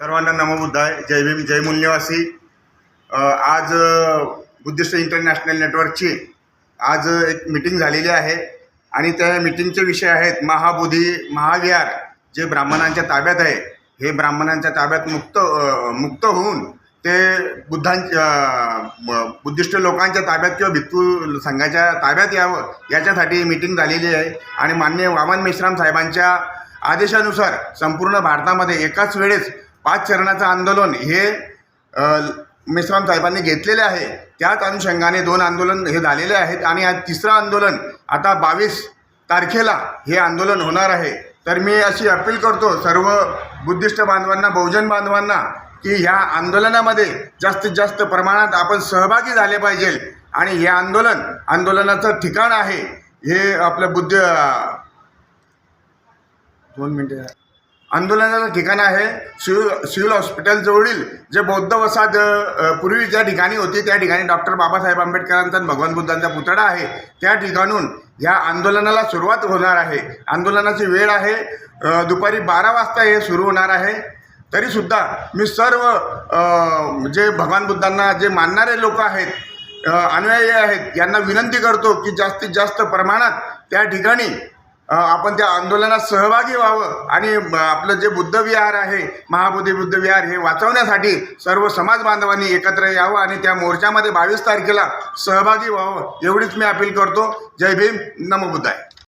सर्वांना नमोबुद्धाय जय भीम जय मूल आज बुद्धिस्ट इंटरनॅशनल नेटवर्कची आज एक मिटिंग झालेली आहे. आणि त्या मिटिंगचे विषय आहेत महाबोधी महाविहार जे ब्राह्मणांच्या ताब्यात आहे. हे ब्राह्मणांच्या ताब्यात मुक्त मुक्त होऊन ते बुद्धांच्या बुद्धिस्ट लोकांच्या ताब्यात किंवा भिक्खू संघाच्या ताब्यात यावं याच्यासाठी मिटिंग झालेली आहे. आणि माननीय वामन मेश्राम साहेबांच्या आदेशानुसार संपूर्ण भारतामध्ये एकाच वेळेस पाच चरणाचं आंदोलन हे मेश्राम साहेबांनी घेतलेले आहे. त्याच अनुषंगाने दोन आंदोलन हे झालेले आहेत आणि आज तिसरं आंदोलन आता बावीस तारखेला हे आंदोलन होणार आहे. तर मी अशी अपील करतो सर्व बुद्धिस्ट बांधवांना बहुजन बांधवांना की ह्या आंदोलनामध्ये जास्तीत जास्त प्रमाणात आपण सहभागी झाले पाहिजे. आणि हे आंदोलन आंदोलनाचं ठिकाण आहे. हे आपलं बुद्ध दोन मिनटे. आंदोलनाचं ठिकाण आहे. सिव्हिल सिव्हिल हॉस्पिटलजवळील जे बौद्ध वसाहत पूर्वी ज्या ठिकाणी होती त्या ठिकाणी डॉक्टर बाबासाहेब आंबेडकरांचा भगवान बुद्धांचा पुतळा आहे. त्या ठिकाणून या आंदोलनाला सुरुवात होणार आहे. आंदोलनाची वेळ आहे. दुपारी बारा वाजता हे सुरू होणार आहे. तरीसुद्धा मी सर्व जे भगवान बुद्धांना जे मानणारे लोक आहेत अनुयायी आहेत यांना विनंती करतो की जास्तीत जास्त प्रमाणात त्या ठिकाणी आपण त्या आंदोलनात सहभागी व्हावं आणि आपलं जे बुद्धविहार आहे महाबोधी बुद्धविहार हे वाचवण्यासाठी सर्व समाज बांधवांनी एकत्र यावं आणि त्या मोर्चामध्ये बावीस तारखेला सहभागी व्हावं एवढीच मी अपील करतो. जय भीम. नमो बुद्धाय.